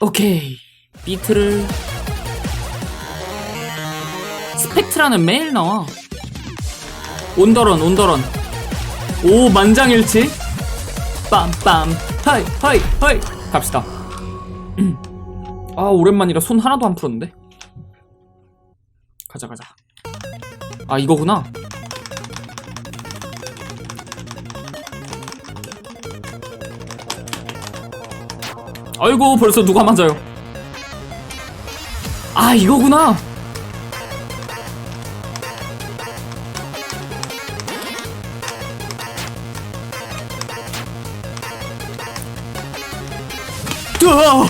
오케이. 비트를 스펙트라는 매일 나와. 온더런 온더런. 오 만장일치? 빰빰. 하이 하이 하이. 갑시다. 아 오랜만이라 손 하나도 안 풀었는데? 가자 가자. 아 이거구나 아이고 벌써 누가 맞아요 아 이거구나 으아!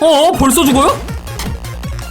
어 벌써 죽어요?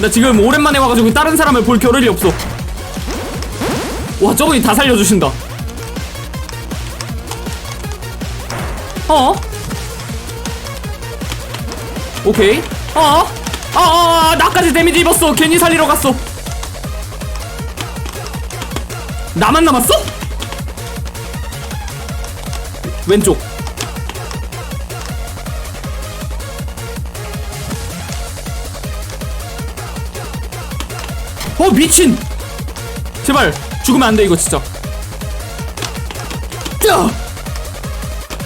나 지금 오랜만에 와가지고 다른 사람을 볼 겨를이 없어 와 저분이 다 살려주신다 어? 오케이 어? 아, 아, 아, 나까지 데미지 입었어. 괜히 살리러 갔어. 나만 남았어? 왼쪽. 어, 미친! 제발, 죽으면 안 돼, 이거 진짜.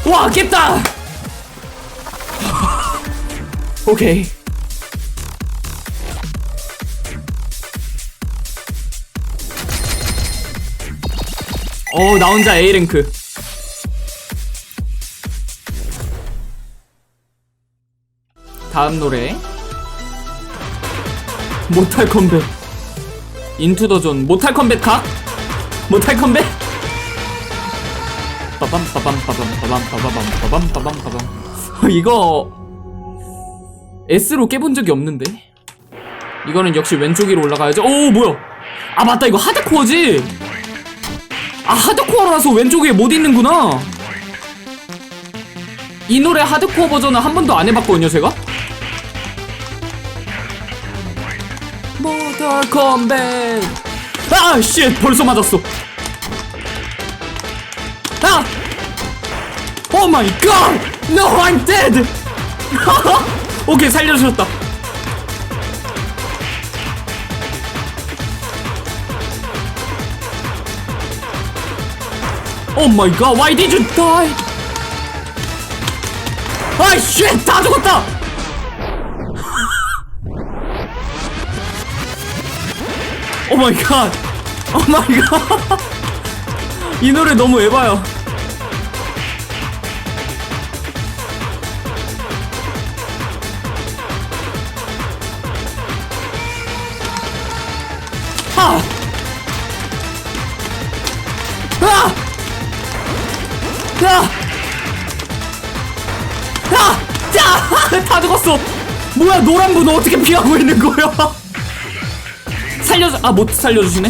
와, 깼다! 오케이. 어, 나 혼자 A랭크. 다음 노래. 모탈 컴뱃. 인투 더 존. 모탈 컴뱃 각? 모탈 컴뱃? 빠밤 빠밤 빠밤 빠밤 빠밤 빠밤 빠밤 빠밤. 이거 S로 깨본 적이 없는데. 이거는 역시 왼쪽 위로 올라가야죠. 오, 뭐야? 아, 맞다. 이거 하드코어지. 아 하드코어라서 왼쪽 위에 못 있는구나 이 노래 하드코어 버전은 한 번도 안 해봤거든요 제가 모탈 컴뱃 아씨 벌써 맞았어 아 오 마이 갓 No I'm dead 오케이 살려주셨다 Oh my god, why did you die? 아이 쉣! 다 죽었다! 오 마이 갓! 오 마이 갓! 이 노래 너무! 야! 다 죽었어! 뭐야, 노란 분은 어떻게 피하고 있는 거야? 살려줘, 아, 못 살려주시네?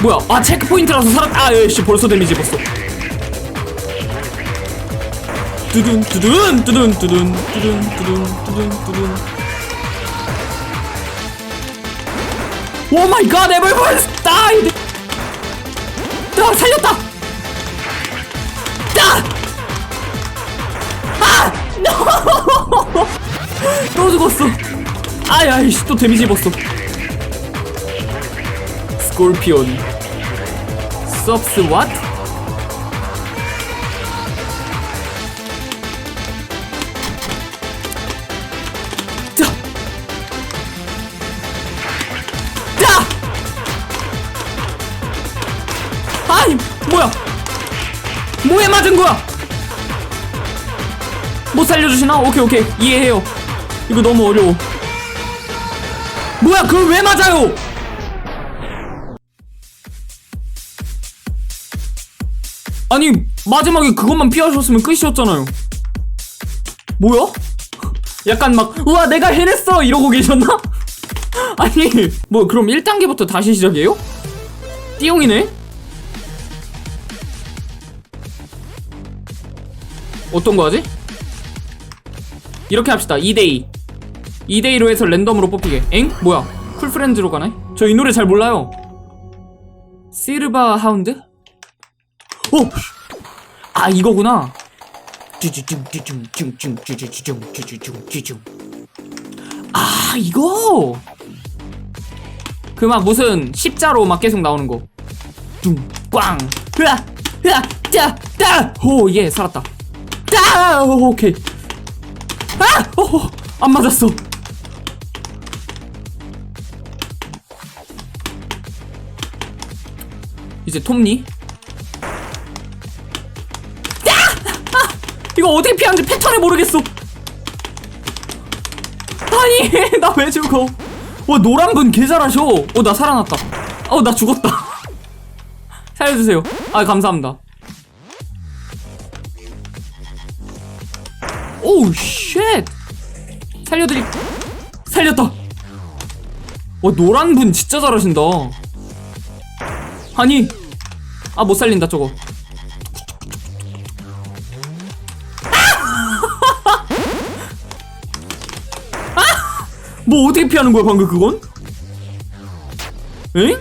뭐야, 아, 체크포인트라서 살았, 아, 예, 씨, 벌써 데미지 입었어. 두둔, 두둔, 두둔, 두둔, 두둔, 두둔, 두둔, 두둔. 오 마이 갓, 에버벌 다이드! 아, 살렸다! 야! 아! 또 죽었어. 아야, 이씨, 또 데미지 입었어. 스콜피온. 섭스 왓? 뭐야? 뭐에 맞은 거야? 못 살려주시나? 오케이 오케이 이해해요 이거 너무 어려워 뭐야 그걸 왜 맞아요 아니 마지막에 그것만 피하셨으면 끝이었잖아요 뭐야? 약간 막 우와 내가 해냈어 이러고 계셨나? 아니 뭐 그럼 1단계부터 다시 시작이에요? 띠용이네? 어떤 거 하지? 이렇게 합시다 2대2 2대2로 해서 랜덤으로 뽑히게 엥? 뭐야 쿨프렌즈로 가네? 저 이 노래 잘 몰라요 시르바 하운드? 오! 아 이거구나 아 이거 그 막 무슨 십자로 막 계속 나오는 거 뚱꽝 흐아 흐아 따따오예 살았다 따 오, 오케이 아 오 안 맞았어 이제 톱니 이거 어떻게 피하는지 패턴을 모르겠어. 아니, 나 왜 죽어? 와, 노란 분 개 잘하셔. 어, 나 살아났다. 어, 나 죽었다. 살려주세요. 아, 감사합니다. 오우, 쉣. 살려드리, 살렸다. 와, 노란 분 진짜 잘하신다. 아니, 아, 못 살린다, 저거. 뭐 어떻게 피하는 거야 방금 그건? 엥?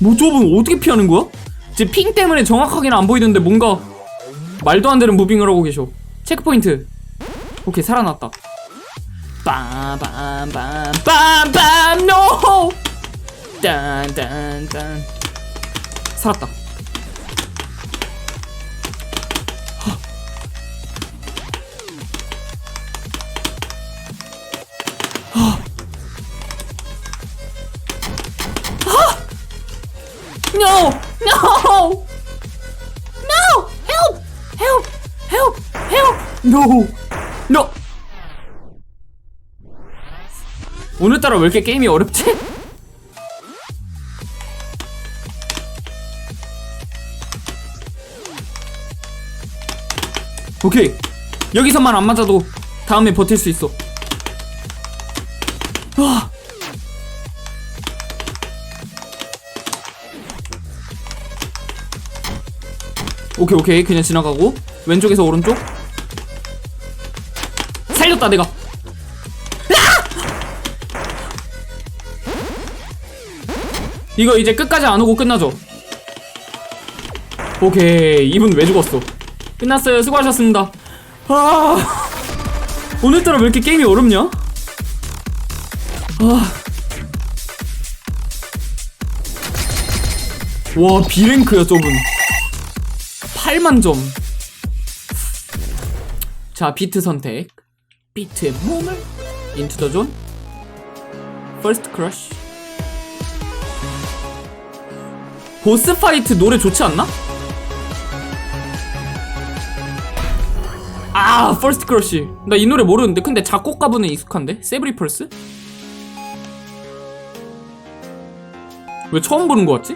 뭐 저분 어떻게 피하는 거야? 지금 핑 때문에 정확하게는 안 보이는데 뭔가 말도 안 되는 무빙을 하고 계셔 체크포인트 오케이 살아났다 빰빰빰빰빰빰 노 딴딴딴 살았다 No! No! Help! Help! Help! Help! No! No! 오늘따라 왜 이렇게 게임이 어렵지? 오케이 여기서만 안 맞아도 다음에 버틸 수 있어 오케이 오케이. 그냥 지나가고. 왼쪽에서 오른쪽. 살렸다 내가. 아! 이거 이제 끝까지 안 오고 끝나죠? 오케이. 이분 왜 죽었어? 끝났어요. 수고하셨습니다. 아! 오늘따라 왜 이렇게 게임이 어렵냐? 아와 B랭크야 저분 8만 점. 자, 비트 선택. 비트의 몸을 인투 더 존. 퍼스트 크러쉬. 보스 파이트 노래 좋지 않나? 아, 퍼스트 크러쉬. 나 이 노래 모르는데 근데 작곡가분은 익숙한데? 세브리 펄스? 왜 처음 보는 거 같지?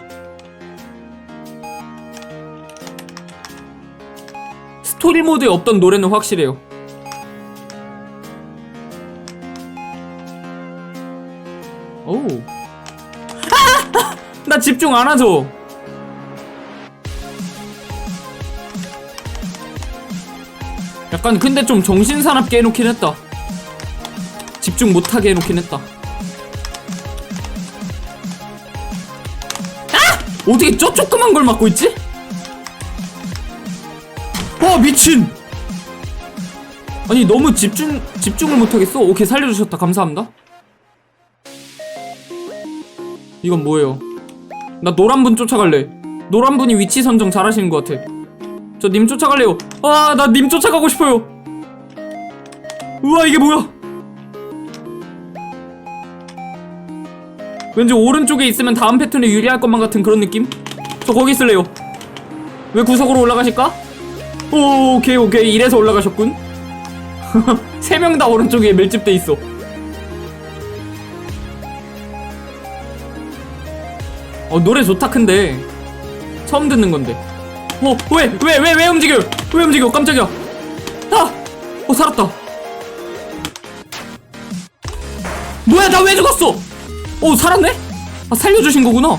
스토리 모드에 없던 노래는 확실해요. 오. 아! 나 집중 안 하죠. 약간 근데 좀 정신 사납게 해놓긴 했다. 집중 못하게 해놓긴 했다. 아! 어떻게 저 조그만 걸 맞고 있지? 와 미친! 아니 너무 집중 집중을 못하겠어? 오케이 살려주셨다. 감사합니다. 이건 뭐예요? 나 노란 분 쫓아갈래. 노란 분이 위치 선정 잘하시는 것 같아. 저 님 쫓아갈래요. 아 나 님 쫓아가고 싶어요. 우와 이게 뭐야? 왠지 오른쪽에 있으면 다음 패턴에 유리할 것만 같은 그런 느낌? 저 거기 있을래요. 왜 구석으로 올라가실까? 오, 오케이 오케이 이래서 올라가셨군 세 명 다 오른쪽에 밀집돼 있어 어 노래 좋다 근데 처음 듣는 건데. 어, 왜, 왜, 왜, 왜 움직여? 왜 움직여? 깜짝이야. 아! 어, 살았다. 뭐야, 나 왜 죽었어? 어, 살았네? 아, 살려주신 거구나.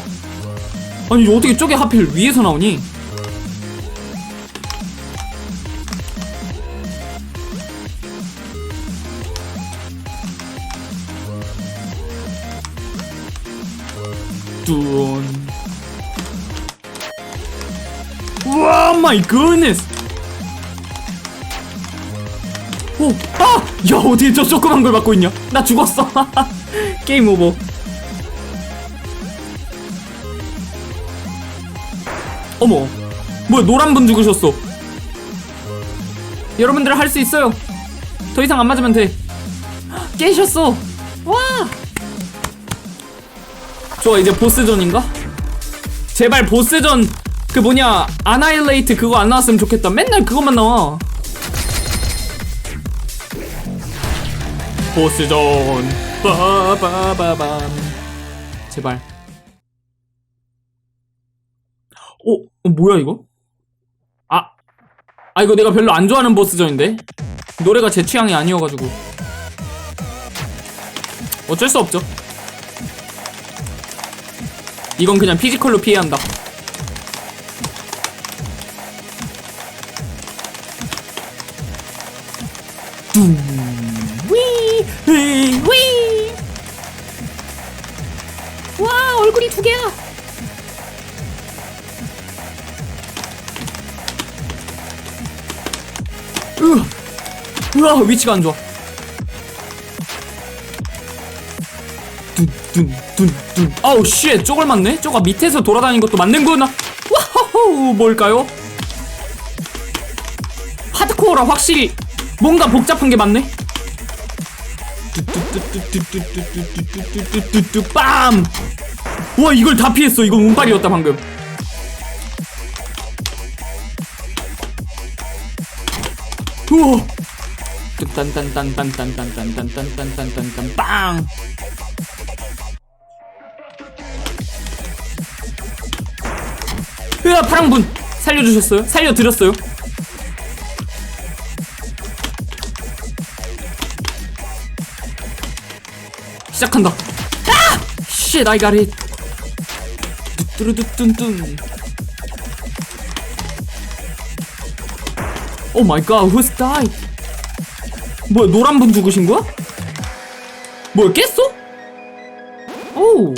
아니, 어떻게 저게 하필 위에서 나오니? 와 마이 굿네스. 오, 아! 야, 어디 저 조그만 걸 받고 있냐? 나 죽었어. 게임 오버. 어머. 뭐야, 노란 분 죽으셨어. 여러분들 할 수 있어요. 더 이상 안 맞으면 돼. 깨셨어. 와! 좋아 이제 보스전인가? 제발 보스전 그 뭐냐 아나일레이트 그거 안 나왔으면 좋겠다. 맨날 그것만 나와. 보스전 빠바바밤. 제발. 어, 어 뭐야 이거? 아, 아 이거 내가 별로 안 좋아하는 보스전인데? 노래가 제 취향이 아니어가지고. 어쩔 수 없죠. 이건 그냥 피지컬로 피해야 한다. 뚱, 위, 위, 위. 와, 얼굴이 두 개야. 으, 으아, 위치가 안 좋아. 둔둔둔둔 아우 쉣 저걸 맞네? 저가 밑에서 돌아다니는 것도 맞는구나 와호호 뭘까요? 하드코어라 확실히 뭔가 복잡한 게 뚜뚜뚜뚜뚜뚜뚜뚜뚜뚜뚜뚜뚜뚜 빰! 와 이걸 다 피했어 이건 운빨이었다 방금 우와 딴딴딴딴딴딴딴딴딴딴딴딴 빵! 으아 파랑분 살려주셨어요? 살려드렸어요? 시작한다. 아! Shit I got it 뚜뚜루뚜뚠뚠 오 마이 갓 who's died? 뭐야 노란 분 죽으신 거야? 뭐야 깼어? 오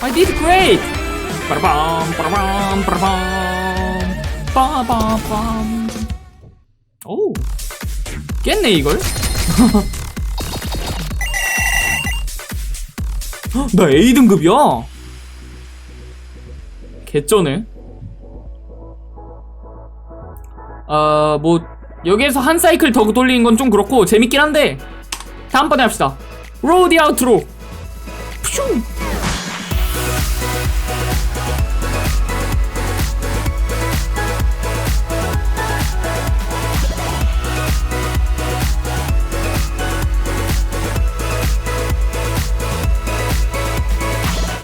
I did great. 빠라밤 빠라밤 빠라밤. 빠바밤. 오 깼네 이걸 헉, 나 A등급이야. 개쩌네. 아뭐 여기에서 한 사이클 더 돌리는 건 좀 그렇고 재밌긴 한데 다음번에 합시다. 로디 아우트로 푸슝